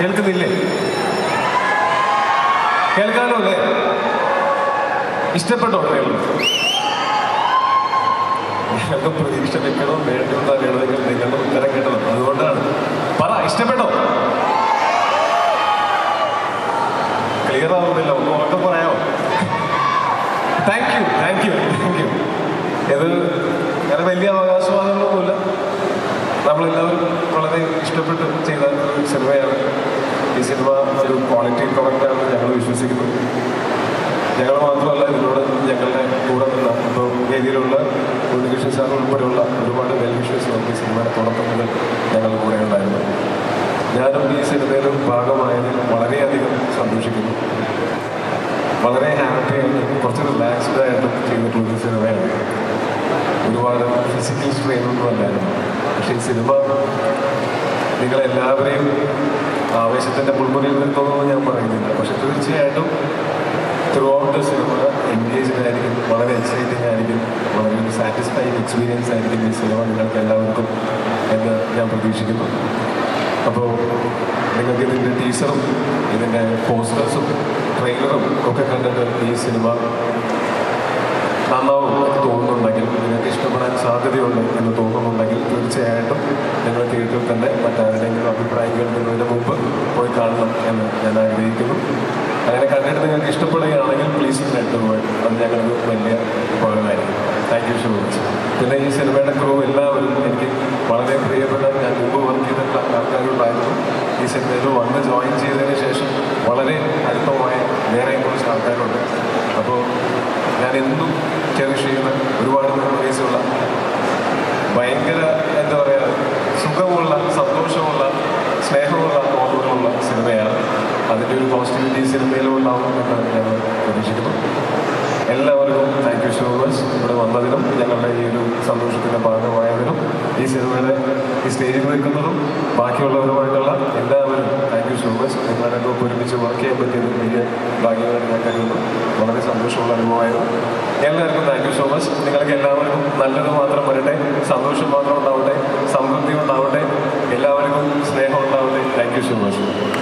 കേൾക്കുന്നില്ലേ? കേൾക്കാനോ അല്ലേ? ഇഷ്ടപ്പെട്ടോ ഞങ്ങൾക്ക് പ്രതീക്ഷ വെക്കണോ വേണ്ടോ അറിയണമെങ്കിൽ നിങ്ങളുടെ ഉത്തരം കിട്ടണം അതുകൊണ്ടാണ്. പറ ഇഷ്ടപ്പെട്ടോ? ക്ലിയർ ആവുന്നില്ല. ഒന്ന് ഉറക്കം പറയാമോ thank you thank you thank you ഇത് വേറെ വലിയ അവകാശവാദങ്ങളൊന്നുമില്ല നമ്മളെല്ലാവരും വളരെ ഇഷ്ടപ്പെട്ട് ചെയ്ത ഒരു സിനിമയാണ് ഈ സിനിമ ഒരു ക്വാളിറ്റി പ്രൊഡക്റ്റാണെന്ന് ഞങ്ങൾ വിശ്വസിക്കുന്നു. ഞങ്ങൾ മാത്രമല്ല ഇതിനോട് ഞങ്ങളുടെ കൂടെ നിന്ന ഇപ്പോൾ വേദിയിലുള്ള ഉണ്ണികൃഷ്ണൻ സാർ ഉൾപ്പെടെയുള്ള ഒരുപാട് വെൽ വിഷേഴ്സ് നമുക്ക് ഈ സിനിമയുടെ തുടക്കം മുതൽ ഞങ്ങളുടെ കൂടെ ഉണ്ടായിരുന്നു. ഞാനും ഈ സിനിമയിലും ഭാഗമായതിൽ വളരെയധികം സന്തോഷിക്കുന്നു. വളരെ ഹാപ്പി ആയിട്ട് കുറച്ച് റിലാക്സ്ഡ് ആയിട്ട് ചെയ്തിട്ടുള്ളൊരു സിനിമയാണ്. ഒരുപാട് ഫിസിക്കൽ സ്ട്രെയിൻ ഒന്നും അല്ലായിരുന്നു. പക്ഷേ ഈ സിനിമ നിങ്ങളെല്ലാവരെയും ആവേശത്തിന്റെ മുൾമുനയിൽ നിർത്തുമെന്ന് ഞാൻ പറയുന്നില്ല. പക്ഷെ തീർച്ചയായിട്ടും ത്രൂ ഔട്ട് സിനിമ എൻഗേജ്ഡ് ആയിരിക്കും വളരെ എക്സൈറ്റിംഗ് ആയിരിക്കും. വളരെ ഒരു സാറ്റിസ്ഫൈങ് എക്സ്പീരിയൻസ് ആയിരിക്കും ഈ സിനിമ നിങ്ങൾക്ക് എല്ലാവർക്കും എന്ന് ഞാൻ പ്രതീക്ഷിക്കുന്നു. അപ്പോൾ നിങ്ങൾക്ക് ഇതിന്റെ ടീസറും ഇതിന്റെ പോസ്റ്റേഴ്സും ട്രെയിലറും ഒക്കെ കണ്ടിട്ട് ഈ സിനിമ നന്നാവും എന്ന് തോന്നുന്നുണ്ടെങ്കിൽ നിങ്ങൾക്ക് ഇഷ്ടപ്പെടാൻ സാധ്യതയുണ്ട് എന്ന് തോന്നുന്നുണ്ടെങ്കിൽ തീർച്ചയായിട്ടും നിങ്ങൾ തിയേറ്ററിൽ തന്നെ മറ്റാരുടെയെങ്കിലും അഭിപ്രായം കേൾക്കുന്നതിന് മുമ്പ് പോയി കാണണം എന്ന് ഞാൻ ആഗ്രഹിക്കുന്നു. അങ്ങനെ കണ്ടിട്ട് നിങ്ങൾക്ക് ഇഷ്ടപ്പെടുകയാണെങ്കിൽ പ്ലീസ് ലെറ്റ് വേൾഡ് അത് ഞങ്ങൾക്ക് വലിയ ഉപകാരമായിരിക്കും. താങ്ക് യു സോ മച്ച് പിന്നെ ഈ സിനിമയുടെ ക്രൂ എല്ലാവരും എനിക്ക് വളരെ പ്രിയപ്പെട്ട ഞാൻ മുമ്പ് വർക്ക് ചെയ്തിട്ടുള്ള ആൾക്കാരുണ്ടായിരുന്നു. ഈ സിനിമയിൽ വന്ന് ജോയിൻ ചെയ്തതിന് ശേഷം വളരെ അടുപ്പമായ വേറെ കുറച്ച് ആൾക്കാരുണ്ട്. അപ്പോൾ ഞാൻ എന്നും ചെറിയ ചെയ്യുന്ന ഒരുപാട് മെമ്മറീസുള്ള ഒരു പോസിറ്റിവിറ്റി സിനിമയിലും ഉണ്ടാവും ഞാൻ പ്രതീക്ഷിക്കുന്നു. എല്ലാവർക്കും താങ്ക് യു സോ മച്ച് ഇവിടെ വന്നതിനും ഞങ്ങളുടെ ഈ ഒരു സന്തോഷത്തിന്റെ ഭാഗമായതിനും ഈ സിനിമയുടെ ഈ സ്റ്റേജിൽ നിൽക്കുന്നതും ബാക്കിയുള്ളവരുമായിട്ടുള്ള എല്ലാവരും താങ്ക് യു സോ മച്ച് നിങ്ങളൊക്കെ ഒരുമിച്ച് വർക്ക് ചെയ്യാൻ പറ്റിയത് വലിയ ഭാഗ്യമായിട്ട് ഞാൻ കരുതുന്നു. വളരെ സന്തോഷമുള്ള അനുഭവമായിരുന്നു. എല്ലാവർക്കും താങ്ക് യു സോ മച്ച് നിങ്ങൾക്ക് എല്ലാവർക്കും നല്ലത് മാത്രം വരട്ടെ സന്തോഷം മാത്രം ഉണ്ടാവട്ടെ സമൃദ്ധി ഉണ്ടാവട്ടെ എല്ലാവർക്കും സ്നേഹം ഉണ്ടാവട്ടെ. Thank you so much